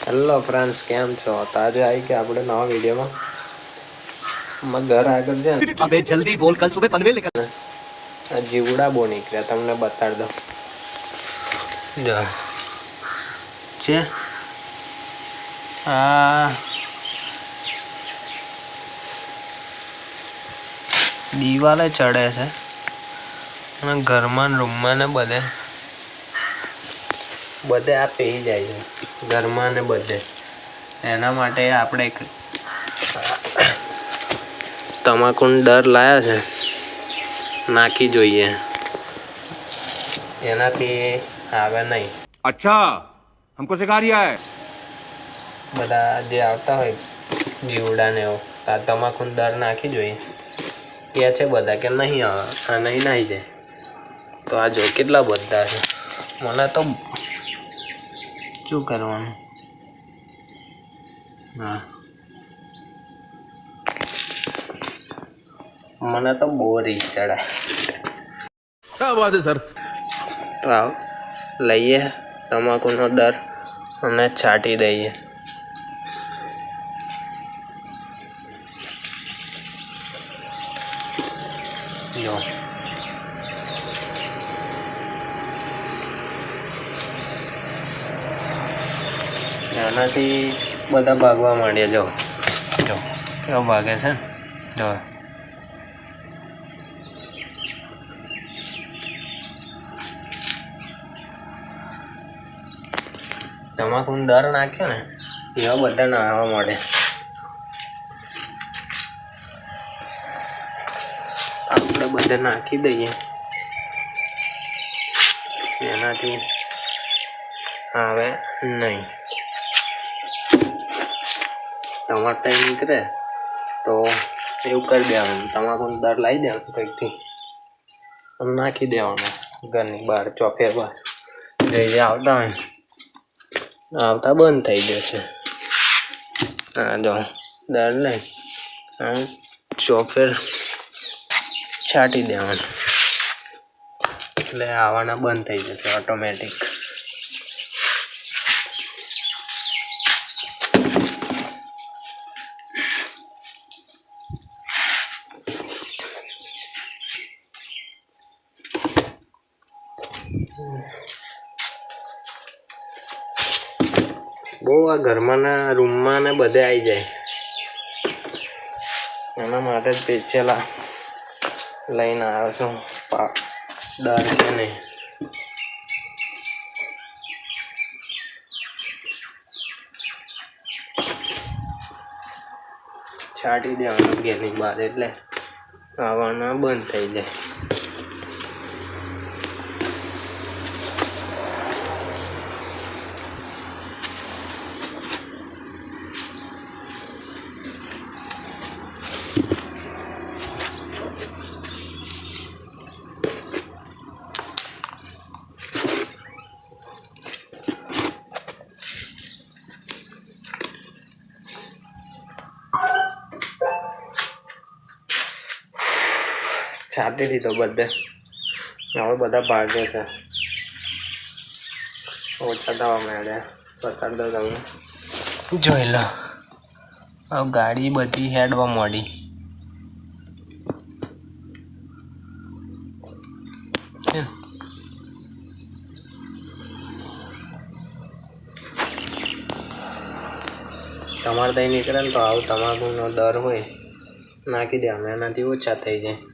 Hello friends કેમ છો? તાજે આવી કે આપણે નવા વિડીયોમાં. ઘર આગળ છે અબે જલ્દી બોલ કાલ સુબહ પનવેલ નીકળ આ જીવડા બહુ નીકળ્યા તમને બતાડ દો જો. છે. આ દિવાલે ચડે છે. અને ઘરમાં રૂમમાં ને બધે. બધે આ પી જાય છે. ઘરમાં ને બધે. એના માટે આપણે તમાકુનો ડર લાયા છે? નાખી જોઈએ. એનાથી આવે નહીં. અચ્છા હમકો સિખા રહ્યા હે? બધા જે આવતા હોય જીવડા ને એવું આ તમાકુનો દર નાખી જોઈએ. કે છે બધા કે નહીં આવે. આ નહીં નાહી જાય. તો આ જો કેટલા બધા છે. મને તો શું કરવાનું? હા. મને તો બોરી ચડાય શા વાત છે સર? આવ લઈએ તમાકુનો દર અને છાંટી દઈએ. લો. એનાથી બધા ભાગવા માંડ્યા, જો. જો કેવો ભાગે છે. જો. તમાકુનો દર નાખ્યો ને, એવા બધા નાહવા મળે આપણે બધા નાખી દઈએ. એનાથી આવે નહીં. તમારે ત્યાં નીકળે તો એવું કરી દેવાનું. તમાકુનો દર લાવી દેવાનું કંઈકથી. અને નાખી દેવાનું ઘરની બહાર, ચોફેર બહાર. જઈ જે આવતા હોય આવતા બંધ થઈ જશે. હા, જો દર લઈ હા, ચોફેર છાંટી દેવાનું. એટલે આવવાના બંધ થઈ જશે ઓટોમેટિક બહુ આ ઘરમાં ને રૂમમાં ને બધે આવી જાય. એના માટે જ પેચેલા લઈને આવ્યો છું. દાળ દર છે નહીં છાંટી દેવાનું ઘેરની બહાર એટલે આવવાના બંધ થઈ જાય. છાંટી દીધો બધે. હવે બધા ભાગે છે. ઓછા થવા માંડ્યા. બતાવી દો તમે. જોઈ લો. હવે ગાડી બધી હેડવા મળી તમારે ત્યાં નીકળે ને તો આવું તમાકુનો દર હોય. નાખી દે અમે એનાથી ઓછા થઈ જાય.